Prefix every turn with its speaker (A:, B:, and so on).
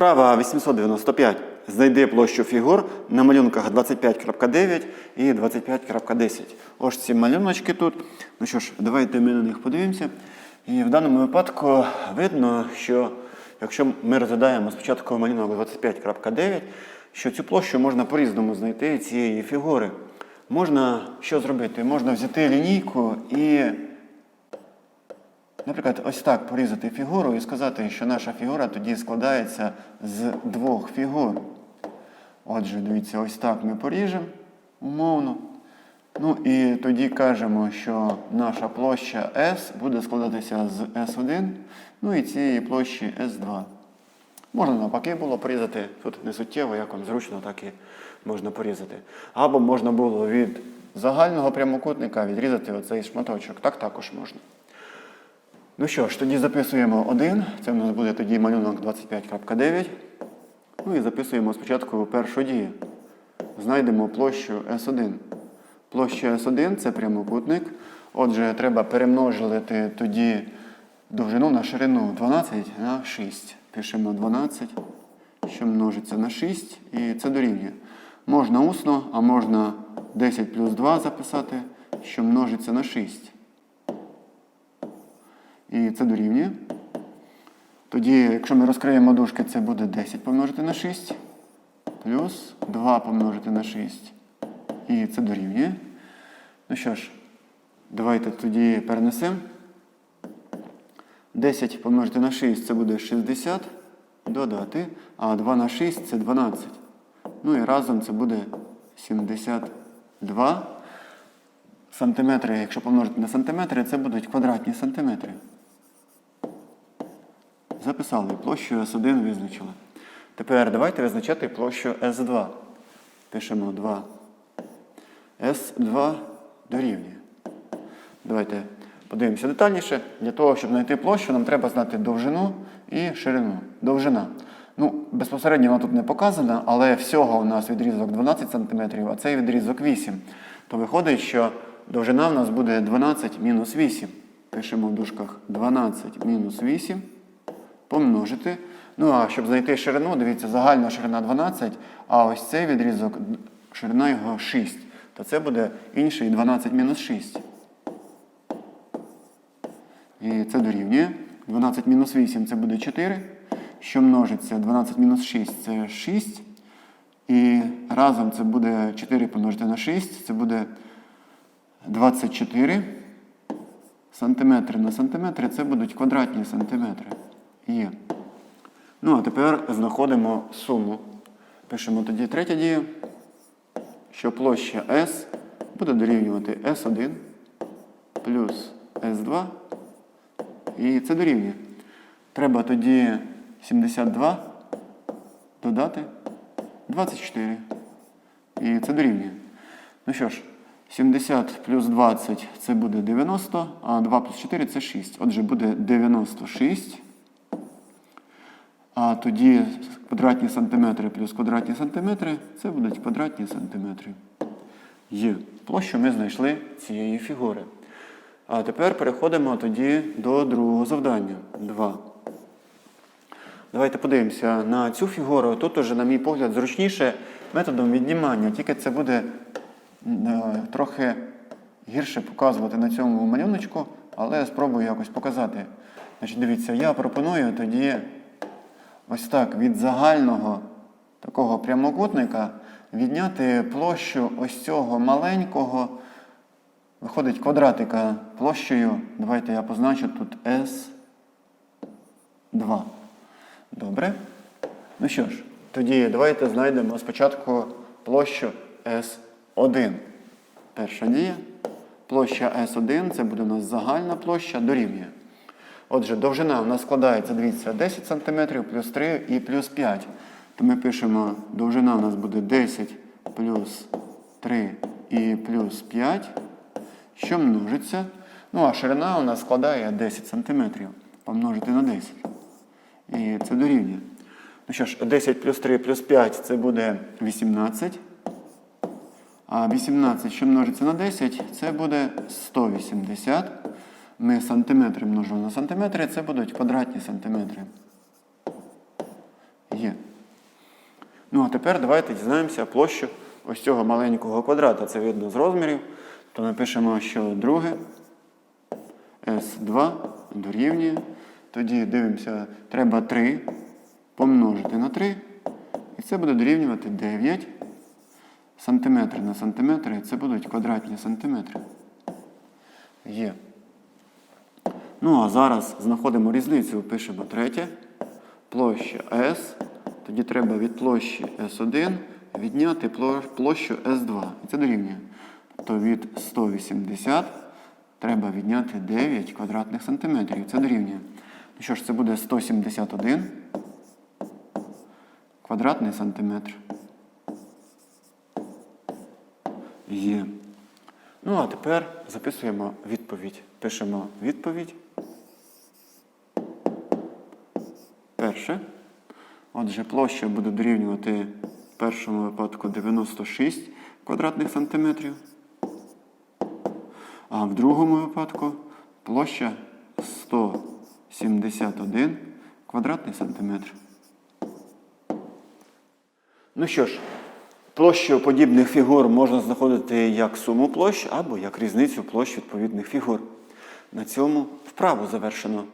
A: Вправа 895. Знайди площу фігур на малюнках 25.9 і 25.10. Ось ці малюночки тут. Ну що ж, давайте ми на них подивимося. І в даному випадку видно, що якщо ми розглядаємо спочатку малюнок 25.9, що цю площу можна по-різному знайти цієї фігури. Можна що зробити? Можна взяти лінійку і Наприклад, ось так порізати фігуру і сказати, що наша фігура тоді складається з двох фігур. Отже, дивіться, ось так ми поріжемо умовно. Ну і тоді кажемо, що наша площа S буде складатися з S1, ну і цієї площі S2. Можна навпаки було порізати, тут не суттєво, як вам зручно, так і можна порізати. Або можна було від загального прямокутника відрізати оцей шматочок. Так також можна. Ну що ж, тоді записуємо 1. Це в нас буде тоді малюнок 25.9. Ну і записуємо спочатку першу дію. Знайдемо площу S1. Площа S1 це прямокутник. Отже, треба перемножити тоді довжину на ширину 12 на 6. Пишемо 12, що множиться на 6, і це дорівнює. Можна усно, а можна 10 плюс 2 записати, що множиться на 6. І це дорівнює. Тоді, якщо ми розкриємо дужки, це буде 10 помножити на 6. Плюс 2 помножити на 6. І це дорівнює. Ну що ж, давайте тоді перенесемо. 10 помножити на 6 це буде 60. Додати. А 2 на 6 це 12. Ну і разом це буде 72 сантиметри. Якщо помножити на сантиметри, це будуть квадратні сантиметри. Записали, площу S1 визначили. Тепер давайте визначати площу S2. Пишемо 2. S2 дорівнює. Давайте подивимося детальніше. Для того, щоб знайти площу, нам треба знати довжину і ширину. Довжина. Ну, безпосередньо вона тут не показана, але всього у нас відрізок 12 см, а цей відрізок 8 То виходить, що довжина в нас буде 12 мінус 8. Пишемо в дужках 12 мінус 8 помножити. Ну а щоб знайти ширину, дивіться, загальна ширина 12, а ось цей відрізок, ширина його 6. То це буде інший 12 мінус 6. І це дорівнює. 12 мінус 8 це буде 4. Що множиться? 12 мінус 6 це 6. І разом це буде 4 помножити на 6, це буде 24 сантиметри на сантиметри, це будуть квадратні сантиметри. Є. Ну, а тепер знаходимо суму. Пишемо тоді третя дія, що площа S буде дорівнювати S1 плюс S2. І це дорівнює. Треба тоді 72 додати 24. І це дорівнює. Ну що ж, 70 плюс 20 це буде 90, а 2 плюс 4 це 6. Отже, буде 96. А тоді квадратні сантиметри плюс квадратні сантиметри це будуть квадратні сантиметри. Є. Площу ми знайшли цієї фігури. А тепер переходимо тоді до другого завдання. 2. Давайте подивимося на цю фігуру. Тут уже, на мій погляд, зручніше методом віднімання, тільки це буде е, трохи гірше показувати на цьому малюночку, але спробую якось показати. Значить, Дивіться, я пропоную тоді ось так від загального такого прямокутника відняти площу ось цього маленького. Виходить квадратика площею. Давайте я позначу тут S2. Добре. Ну що ж, тоді давайте знайдемо спочатку площу S1. Перша дія. Площа S1 це буде у нас загальна площа дорівнює. Отже, довжина у нас складається, дивіться, 10 см плюс 3 і плюс 5. То ми пишемо, довжина у нас буде 10 плюс 3 і плюс 5 що множиться. Ну, а ширина у нас складає 10 см. Помножити на 10. І це дорівнює. Ну що ж, 10 плюс 3 плюс 5 це буде 18. А 18, що множиться на 10, це буде 180. Ми сантиметри множимо на сантиметри, це будуть квадратні сантиметри. Є. Ну а тепер давайте дізнаємося площу ось цього маленького квадрата. Це видно з розмірів. То напишемо, що друге S2 дорівнює. Тоді дивимося, треба 3 помножити на 3. І це буде дорівнювати 9 сантиметри на сантиметри. Це будуть квадратні сантиметри. Є. Ну, а зараз знаходимо різницю, пишемо третє. Площа S. Тоді треба від площі S1 відняти площу S2. І це дорівнює. То від 180 треба відняти 9 квадратних сантиметрів. Це дорівнює. Ну що ж, це буде 171 квадратний сантиметр. Є. Ну, а тепер записуємо відповідь. Пишемо відповідь. Перше. Отже, площа буде дорівнювати в першому випадку 96 квадратних сантиметрів. А в другому випадку площа 171 квадратний сантиметр. Ну що ж, площу подібних фігур можна знаходити як суму площ або як різницю площ відповідних фігур. На цьому вправу завершено.